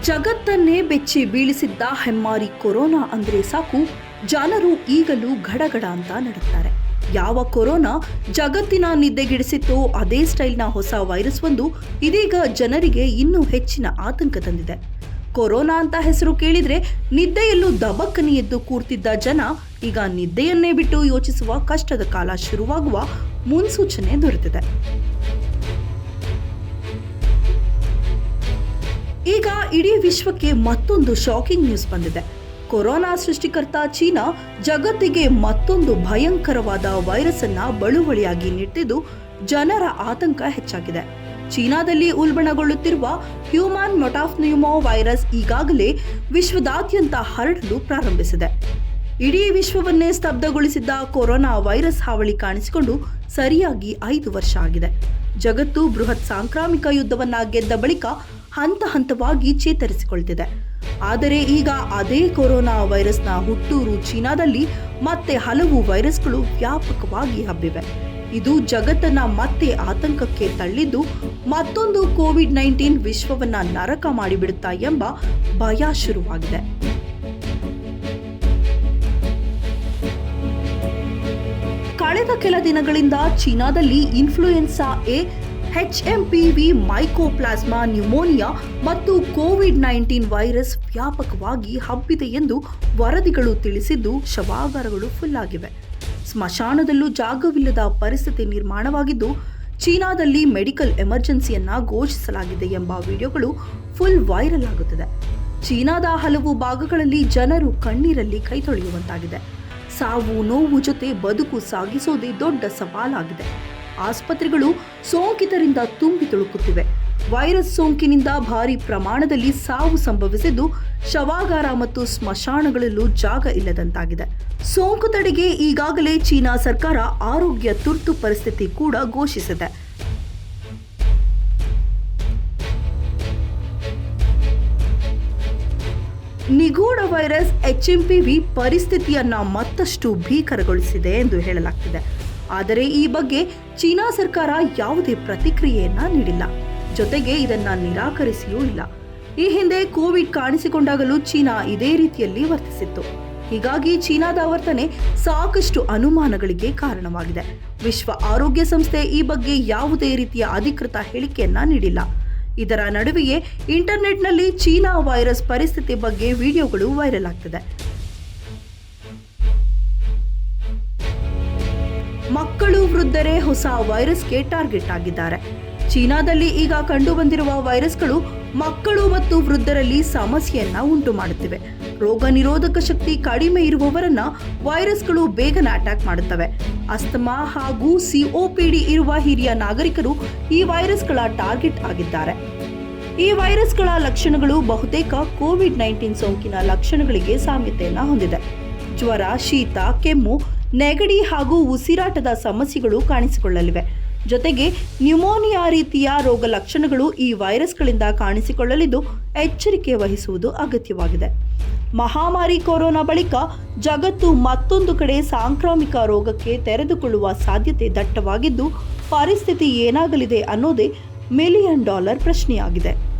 ಜಗತ್ತನ್ನೇ ಬೆಚ್ಚಿ ಬೀಳಿಸಿದ್ದ ಹೆಮ್ಮಾರಿ ಕೊರೋನಾ ಅಂದ್ರೆ ಸಾಕು. ಜನರು ಈಗಲೂ ಗಡಗಡ ಅಂತ ನಡುತ್ತಾರೆ ಯಾವ ಕೊರೋನಾ ಜಗತ್ತಿನ ನಿದ್ದೆಗಿಡಿಸಿತ್ತೋ ಅದೇ ಸ್ಟೈಲ್ನ ಹೊಸ ವೈರಸ್ ಒಂದು ಇದೀಗ ಜನರಿಗೆ ಇನ್ನೂ ಹೆಚ್ಚಿನ ಆತಂಕ ತಂದಿದೆ. ಕೊರೋನಾ ಅಂತ ಹೆಸರು ಕೇಳಿದ್ರೆ ನಿದ್ದೆಯಲ್ಲೂ ದಬಕ್ಕನೆ ಎದ್ದು ಕೂರ್ತಿದ್ದ ಜನ ಈಗ ನಿದ್ದೆಯನ್ನೇ ಬಿಟ್ಟು ಯೋಚಿಸುವ ಕಷ್ಟದ ಕಾಲ ಶುರುವಾಗುವ ಮುನ್ಸೂಚನೆ ದೊರೆತಿದೆ. ಈಗ ಇಡೀ ವಿಶ್ವಕ್ಕೆ ಮತ್ತೊಂದು ಶಾಕಿಂಗ್ ನ್ಯೂಸ್ ಬಂದಿದೆ. ಕೊರೋನಾ ಸೃಷ್ಟಿಕರ್ತ ಚೀನಾ ಜಗತ್ತಿಗೆ ಮತ್ತೊಂದು ಭಯಂಕರವಾದ ವೈರಸ್ ಅನ್ನ ಬಳುವಳಿಯಾಗಿ ನೆಟ್ಟಿದ್ದು ಜನರ ಆತಂಕ ಹೆಚ್ಚಾಗಿದೆ. ಚೀನಾದಲ್ಲಿ ಉಲ್ಬಣಗೊಳ್ಳುತ್ತಿರುವ ಹ್ಯೂಮನ್ ಮೊಟಾಫ್ನ್ಯೂಮೋ ವೈರಸ್ ಈಗಾಗಲೇ ವಿಶ್ವದಾದ್ಯಂತ ಹರಡಲು ಪ್ರಾರಂಭಿಸಿದೆ. ಇಡೀ ವಿಶ್ವವನ್ನೇ ಸ್ತಬ್ಧಗೊಳಿಸಿದ್ದ ಕೊರೋನಾ ವೈರಸ್ ಹಾವಳಿ ಕಾಣಿಸಿಕೊಂಡು ಸರಿಯಾಗಿ ಐದು ವರ್ಷ ಆಗಿದೆ. ಜಗತ್ತು ಬೃಹತ್ ಸಾಂಕ್ರಾಮಿಕ ಯುದ್ಧವನ್ನ ಗೆದ್ದ ಬಳಿಕ ಹಂತ ಹಂತವಾಗಿ ಚೇತರಿಸಿಕೊಳ್ತಿದೆ. ಆದರೆ ಈಗ ಅದೇ ಕೊರೋನಾ ವೈರಸ್ನ ಹುಟ್ಟೂರು ಚೀನಾದಲ್ಲಿ ಮತ್ತೆ ಹಲವು ವೈರಸ್ಗಳು ವ್ಯಾಪಕವಾಗಿ ಹಬ್ಬಿವೆ. ಇದು ಜಗತ್ತನ್ನ ಮತ್ತೆ ಆತಂಕಕ್ಕೆ ತಳ್ಳಿದ್ದು ಮತ್ತೊಂದು ಕೋವಿಡ್ ನೈನ್ಟೀನ್ ವಿಶ್ವವನ್ನ ನರಕ ಮಾಡಿಬಿಡುತ್ತಾ ಎಂಬ ಭಯ ಶುರುವಾಗಿದೆ. ಕಳೆದ ಕೆಲ ದಿನಗಳಿಂದ ಚೀನಾದಲ್ಲಿ influenza A HMPV mycoplasma pneumonia ಮತ್ತು ಕೋವಿಡ್ ನೈನ್ಟೀನ್ ವೈರಸ್ ವ್ಯಾಪಕವಾಗಿ ಹಬ್ಬಿದೆ ಎಂದು ವರದಿಗಳು ತಿಳಿಸಿದ್ದು ಶವಾಗಾರಗಳು ಫುಲ್ ಆಗಿವೆ. ಸ್ಮಶಾನದಲ್ಲೂ ಜಾಗವಿಲ್ಲದ ಪರಿಸ್ಥಿತಿ ನಿರ್ಮಾಣವಾಗಿದ್ದು, ಚೀನಾದಲ್ಲಿ ಮೆಡಿಕಲ್ ಎಮರ್ಜೆನ್ಸಿಯನ್ನ ಘೋಷಿಸಲಾಗಿದೆ ಎಂಬ ವಿಡಿಯೋಗಳು ಫುಲ್ ವೈರಲ್ ಆಗುತ್ತಿದೆ. ಚೀನಾದ ಹಲವು ಭಾಗಗಳಲ್ಲಿ ಜನರು ಕಣ್ಣೀರಲ್ಲಿ ಕೈ ತೊಳೆಯುವಂತಾಗಿದೆ. ಸಾವು ನೋವು ಜೊತೆ ಬದುಕು ಸಾಗಿಸೋದೇ ದೊಡ್ಡ ಸವಾಲಾಗಿದೆ. ಆಸ್ಪತ್ರೆಗಳು ಸೋಂಕಿತರಿಂದ ತುಂಬಿ ತುಳುಕುತ್ತಿವೆ. ವೈರಸ್ ಸೋಂಕಿನಿಂದ ಭಾರಿ ಪ್ರಮಾಣದಲ್ಲಿ ಸಾವು ಸಂಭವಿಸಿದ್ದು, ಶವಾಗಾರ ಮತ್ತು ಸ್ಮಶಾನಗಳಲ್ಲೂ ಜಾಗ ಇಲ್ಲದಂತಾಗಿದೆ. ಸೋಂಕು ತಡೆಗೆ ಈಗಾಗಲೇ ಚೀನಾ ಸರ್ಕಾರ ಆರೋಗ್ಯ ತುರ್ತು ಪರಿಸ್ಥಿತಿ ಕೂಡ ಘೋಷಿಸಿದೆ. ನಿಗೂಢ ವೈರಸ್ ಎಚ್ಎಂಪಿವಿ ಪರಿಸ್ಥಿತಿಯನ್ನ ಮತ್ತಷ್ಟು ಭೀಕರಗೊಳಿಸಿದೆ ಎಂದು ಹೇಳಲಾಗ್ತಿದೆ. ಆದರೆ ಈ ಬಗ್ಗೆ ಚೀನಾ ಸರ್ಕಾರ ಯಾವುದೇ ಪ್ರತಿಕ್ರಿಯೆಯನ್ನ ನೀಡಿಲ್ಲ. ಜೊತೆಗೆ ಇದನ್ನ ನಿರಾಕರಿಸಿಯೂ ಇಲ್ಲ. ಈ ಹಿಂದೆ ಕೋವಿಡ್ ಕಾಣಿಸಿಕೊಂಡಾಗಲೂ ಚೀನಾ ಇದೇ ರೀತಿಯಲ್ಲಿ ವರ್ತಿಸಿತ್ತು. ಹೀಗಾಗಿ ಚೀನಾದ ವರ್ತನೆ ಸಾಕಷ್ಟು ಅನುಮಾನಗಳಿಗೆ ಕಾರಣವಾಗಿದೆ. ವಿಶ್ವ ಆರೋಗ್ಯ ಸಂಸ್ಥೆ ಈ ಬಗ್ಗೆ ಯಾವುದೇ ರೀತಿಯ ಅಧಿಕೃತ ಹೇಳಿಕೆಯನ್ನ ನೀಡಿಲ್ಲ. ಇದರ ನಡುವೆಯೇ ಇಂಟರ್ನೆಟ್ನಲ್ಲಿ ಚೀನಾ ವೈರಸ್ ಪರಿಸ್ಥಿತಿ ಬಗ್ಗೆ ವಿಡಿಯೋಗಳು ವೈರಲ್ ಆಗ್ತಿದೆ. ಮಕ್ಕಳು ವೃದ್ಧರೇ ಹೊಸ ವೈರಸ್ಗೆ ಟಾರ್ಗೆಟ್ ಆಗಿದ್ದಾರೆ. ಚೀನಾದಲ್ಲಿ ಈಗ ಕಂಡುಬಂದಿರುವ ವೈರಸ್ಗಳು ಮಕ್ಕಳು ಮತ್ತು ವೃದ್ಧರಲ್ಲಿ ಸಮಸ್ಯೆಯನ್ನ ಉಂಟು ಮಾಡುತ್ತಿವೆ. ರೋಗ ನಿರೋಧಕ ಶಕ್ತಿ ಕಡಿಮೆ ಇರುವವರನ್ನ ವೈರಸ್ಗಳು ಬೇಗನೆ ಅಟ್ಯಾಕ್ ಮಾಡುತ್ತವೆ. ಅಸ್ತಮಾ ಹಾಗೂ ಸಿಒಪಿಡಿ ಇರುವ ಹಿರಿಯ ನಾಗರಿಕರು ಈ ವೈರಸ್ಗಳ ಟಾರ್ಗೆಟ್ ಆಗಿದ್ದಾರೆ. ಈ ವೈರಸ್ಗಳ ಲಕ್ಷಣಗಳು ಬಹುತೇಕ ಕೋವಿಡ್ ನೈನ್ಟೀನ್ ಸೋಂಕಿನ ಲಕ್ಷಣಗಳಿಗೆ ಸಾಮ್ಯತೆಯನ್ನು ಹೊಂದಿದೆ. ಜ್ವರ, ಶೀತ, ಕೆಮ್ಮು ನೆಗಡಿ ಹಾಗೂ ಉಸಿರಾಟದ ಸಮಸ್ಯೆಗಳು ಕಾಣಿಸಿಕೊಳ್ಳಲಿವೆ. ಜೊತೆಗೆ ನ್ಯೂಮೋನಿಯಾ ರೀತಿಯ ರೋಗ ಲಕ್ಷಣಗಳು ಈ ವೈರಸ್ಗಳಿಂದ ಕಾಣಿಸಿಕೊಳ್ಳಲಿದ್ದು ಎಚ್ಚರಿಕೆ ವಹಿಸುವುದು ಅಗತ್ಯವಾಗಿದೆ. ಮಹಾಮಾರಿ ಕೊರೋನಾ ಬಳಿಕ ಜಗತ್ತು ಮತ್ತೊಂದು ಕಡೆ ಸಾಂಕ್ರಾಮಿಕ ರೋಗಕ್ಕೆ ತೆರೆದುಕೊಳ್ಳುವ ಸಾಧ್ಯತೆ ದಟ್ಟವಾಗಿದ್ದು, ಪರಿಸ್ಥಿತಿ ಏನಾಗಲಿದೆ ಅನ್ನೋದೇ ಮಿಲಿಯನ್ ಡಾಲರ್ ಪ್ರಶ್ನೆಯಾಗಿದೆ.